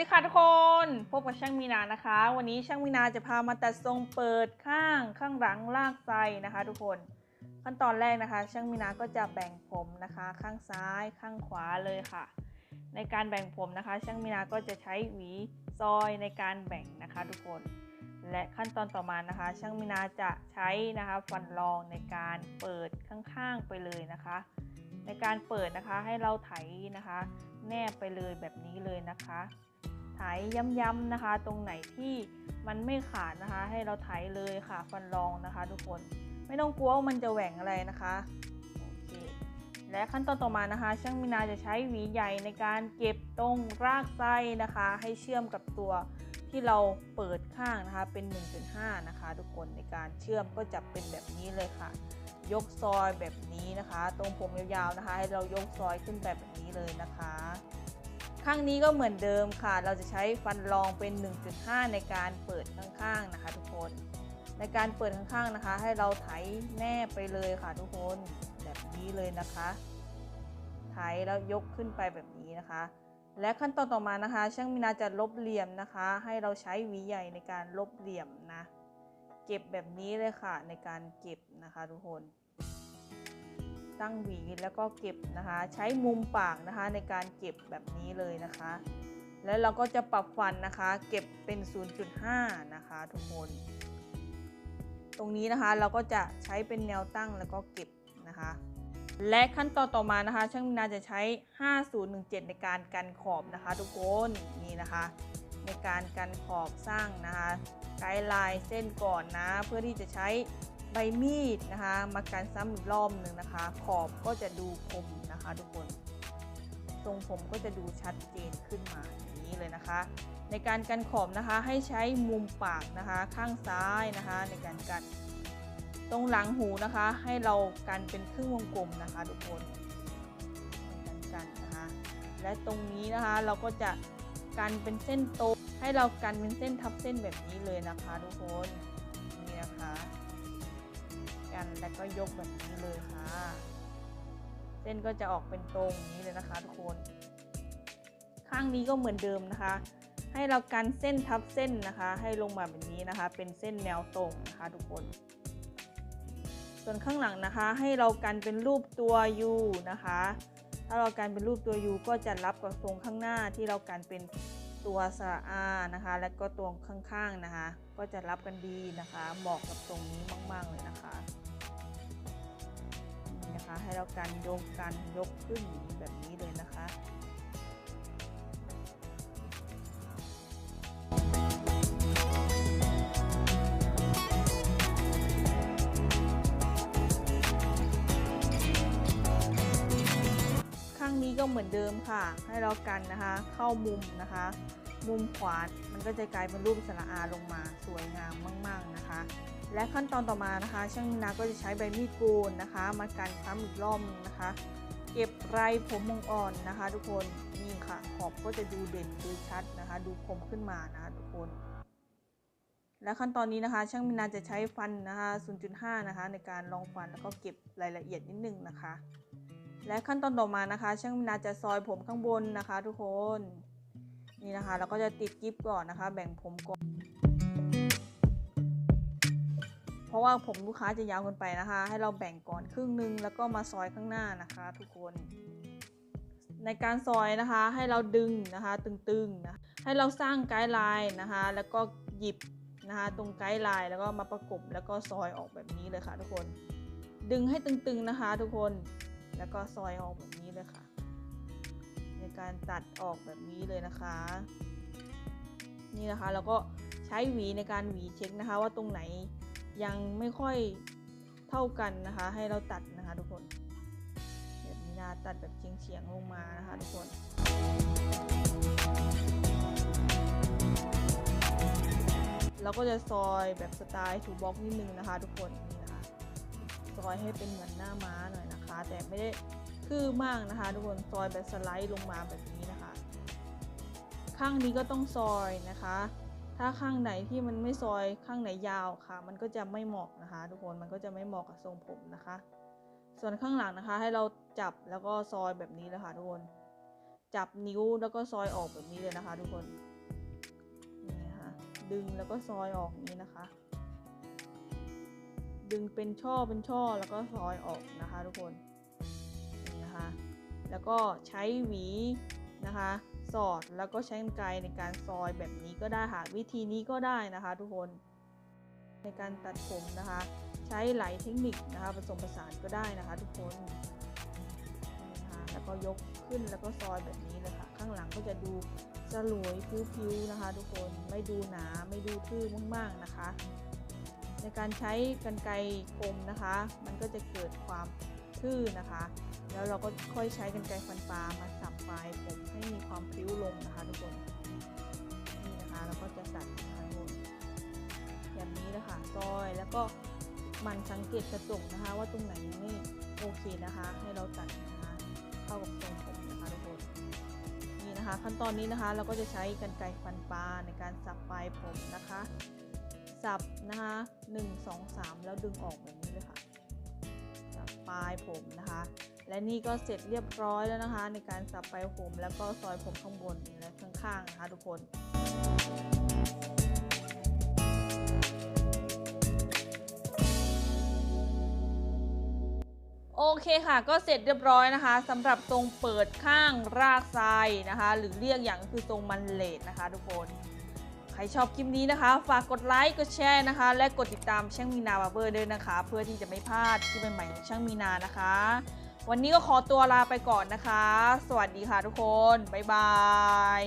ดีค่ะทุกคน พบกับช่างมีนานะคะ วันนี้ช่างมีนาจะพามาตัดทรงเปิดข้างข้างหลังลากไซนะคะ ทุกคน ขั้นตอนแรกนะคะ ช่างมีนาก็จะแบ่งผมนะคะ ข้างซ้ายข้างขวาเลยค่ะ ในการแบ่งผมนะคะ ช่างมีนาก็จะใช้หวีซอยในการแบ่งนะคะ ทุกคน และขั้นตอนต่อมานะคะ ช่างมีนาจะใช้นะคะฟันรองในการเปิดข้างๆไปเลยนะคะ ในการเปิดนะคะให้เราไถนะคะ แนบไปเลยแบบนี้เลยนะคะ ไถย้ำๆนะคะ ตรงไหนที่มันไม่ขาดนะคะ ให้เราไถเลยค่ะฟันรองนะคะ ทุกคนไม่ต้องกลัวว่ามันจะแหว่งอะไรนะคะโอเคและขั้นตอนต่อมานะคะ ช่างมินาจะใช้หวีใหญ่ในการเก็บตรงรากไส้นะคะ ให้เชื่อมกับตัวที่เราเปิดข้างนะคะเป็น 1.5 นะคะ ทุกคนในการเชื่อมก็จะเป็นแบบนี้เลยค่ะ ยกซอยแบบนี้นะคะ ตรงผมยาวๆนะคะ ให้เรายกซอยขึ้นแบบนี้เลยนะคะ ข้างนี้ก็เหมือนเดิมค่ะ เราจะใช้ฟันรองเป็น 1.5 ในการเปิดข้างๆนะคะ ทุกคน ในการเปิดข้างๆนะคะ ให้เราไถแนบไปเลยค่ะ ทุกคนแบบนี้เลยนะคะ ไถแล้วยกขึ้นไปแบบนี้นะคะ และขั้นตอนต่อมานะคะ ช่างมินาจะลบเหลี่ยมนะคะ ให้เราใช้หวีใหญ่ในการลบเหลี่ยมนะ เก็บแบบนี้เลยค่ะในการเก็บนะคะ ทุกคน ตั้งหวีแล้วก็เก็บนะคะ ใช้มุมปากนะคะในการเก็บแบบนี้เลยนะคะ แล้วเราก็จะปรับฟันนะคะ เก็บเป็น 0.5 นะคะทุกคน ตรงนี้นะคะเราก็จะใช้เป็นแนวตั้งแล้วก็เก็บนะคะ และขั้นตอนต่อมานะคะ ช่างนาจะใช้ 5017 ในการกันขอบนะคะ ทุกคนนี่นะคะในการกันขอบสร้างนะคะ ไกด์ไลน์เส้นก่อนนะ เพื่อที่จะใช้ ใบมีดนะคะมากันซ้ำอีกรอบหนึ่งนะคะ ขอบก็จะดูคมนะคะทุกคนทรงผมก็จะดูชัดเจนขึ้นมาอย่างนี้เลยนะคะ ในการกันขอบนะคะให้ใช้มุมปากนะคะข้างซ้ายนะคะ ในการกันตรงหลังหูนะคะ ให้เรากันเป็นครึ่งวงกลมนะคะ ทุกคนการกันนะคะและตรงนี้นะคะเราก็จะกันเป็นเส้นโตให้เรากันเป็นเส้นทับเส้นแบบนี้เลยนะคะ ทุกคน กัน แล้วก็ยกแบบนี้เลยค่ะ เส้นก็จะออกเป็นตรงนี้เลยนะคะทุกคน ข้างนี้ก็เหมือนเดิมนะคะ ให้เรากันเส้นทับเส้นนะคะ ให้ลงมาแบบนี้นะคะ เป็นเส้นแนวตรงนะคะทุกคน ส่วนข้างหลังนะคะ ให้เรากันเป็นรูปตัว U นะคะ ถ้าเรากันเป็นรูปตัว U ก็จะรับกับทรงข้างหน้าที่เรากันเป็นตัวสระอานะคะ และก็ตัวข้างๆนะคะ ก็จะรับกันดีนะคะ เหมาะกับทรงนี้มาก ๆ เลยนะคะ ให้เรากันโยกกันยกขึ้นแบบนี้เลยนะคะข้างนี้ก็เหมือนเดิมค่ะ ให้เรากันนะคะ เข้ามุมนะคะ มุมขวา มันก็จะกลายเป็นรูปสระอาลงมา สวยงามมาก ๆนะคะ และขั้นตอนต่อมานะคะ ช่างนาก็จะใช้ใบมีดโกนนะคะมากันซ้ำอีกรอบนึงนะคะ เก็บไรผมมงอ่อนนะคะ ทุกคนนี่ค่ะขอบก็จะดูเด่นดูชัดนะคะ ดูคมขึ้นมานะคะทุกคน และขั้นตอนนี้นะคะ ช่างมินาจะใช้ฟันนะคะ 0.5 นะคะ ในการลองฟันแล้วก็เก็บรายละเอียดนิดนึงนะคะ และขั้นตอนต่อมานะคะ ช่างมินาจะซอยผมข้างบนนะคะ ทุกคนนี่นะคะเราก็จะติดกิ๊บก่อนนะคะ แบ่งผมก่อน เพราะว่าผมลูกค้าจะยาวเกินไปนะคะ ให้เราแบ่งก่อนครึ่งหนึงแล้วก็มาซอยข้างหน้านะคะ ทุกคน ในการซอยนะคะให้เราดึงนะคะตึงๆนะให้เราสร้างไกด์ไลน์นะคะ แล้วก็หยิบนะคะตรงไกด์ไลน์แล้วก็มาประกบแล้วก็ซอยออกแบบนี้เลยค่ะ ทุกคน ดึงให้ตึงๆนะคะ ทุกคนแล้วก็ซอยออกแบบนี้เลยค่ะ ในการตัดออกแบบนี้เลยนะคะ นี่นะคะเราก็ใช้หวีในการหวีเช็คนะคะ ว่าตรงไหน ยังไม่ค่อยเท่ากันนะคะ ให้เราตัดนะคะทุกคนแบบนี้นะตัดแบบเฉียงๆลงมานะคะทุกคนเราก็จะซอยแบบสไตล์ทูบ็อกนิดนึงนะคะ ทุกคนนี่นะคะซอยให้เป็นเหมือนหน้าม้าหน่อยนะคะ แต่ไม่ได้คืบมากนะคะ ทุกคนซอยแบบสไลด์ลงมาแบบนี้นะคะ ข้างนี้ก็ต้องซอยนะคะ ถ้าข้างไหนที่มันไม่ซอยข้างไหนยาวค่ะ มันก็จะไม่เหมาะนะคะ ทุกคนมันก็จะไม่เหมาะกับทรงผมนะคะ ส่วนข้างหลังนะคะ ให้เราจับแล้วก็ซอยแบบนี้เลยค่ะทุกคน จับนิ้วแล้วก็ซอยออกแบบนี้เลยนะคะ ทุกคนนี่ค่ะดึงแล้วก็ซอยออกนี้นะคะ ดึงเป็นช่อเป็นช่อแล้วก็ซอยออกนะคะ ทุกคนนี่นะคะ แล้วก็ใช้หวีนะคะ สอดแล้วก็ใช้กรรไกรในการซอยแบบนี้ก็ได้ค่ะ วิธีนี้ก็ได้นะคะทุกคนในการตัดผมนะคะ ใช้หลายเทคนิคนะคะผสมผสานก็ได้นะคะ ทุกคนนะคะแล้วก็ยกขึ้นแล้วก็ซอยแบบนี้เลยค่ะข้างหลังก็จะดูสลวยผิวๆนะคะ ทุกคนไม่ดูหนาไม่ดูทื่อมากๆนะคะ ในการใช้กรรไกรคมนะคะ มันก็จะเกิดความทื่อนะคะ แล้วเราก็ค่อยใช้กรรไกรฟันปลามาสับปลายผมให้มี งนะคะทุกคนนี่นะคะเราก็จะตัดนะคะทุกคนแบบนี้นะคะซอยแล้วก็มันสังเกตกระจกนะคะ ว่าตรงไหนยังไม่โอเคนะคะ ให้เราตัดนะคะเข้ากับทรงผมนะคะทุกคนนี่นะคะ ขั้นตอนนี้นะคะเราก็จะใช้กรรไกรฟันปลาในการสับปลายผมนะคะสับนะคะหนึ่งสองสามแล้วดึงออกแบบนี้เลยค่ะสับปลายผมนะคะ และนี่ก็เสร็จเรียบร้อยแล้วนะคะ ในการสับปลายผมแล้วก็ซอยผมข้างบนและข้างๆนะคะทุกคนโอเคค่ะก็เสร็จเรียบร้อยนะคะสำหรับทรงเปิดข้างรากไซนะคะ หรือเรียกอย่างก็คือทรงมันเลดนะคะ ทุกคน ใครชอบคลิปนี้นะคะ ฝากกดไลค์กดแชร์นะคะ และกดติดตามช่างมีนาบาร์เบอร์ด้วยนะคะ เพื่อที่จะไม่พลาดคลิปใหม่ๆของช่างมีนานะคะ วันนี้ก็ขอตัวลาไปก่อนนะคะ สวัสดีค่ะทุกคน บ๊ายบาย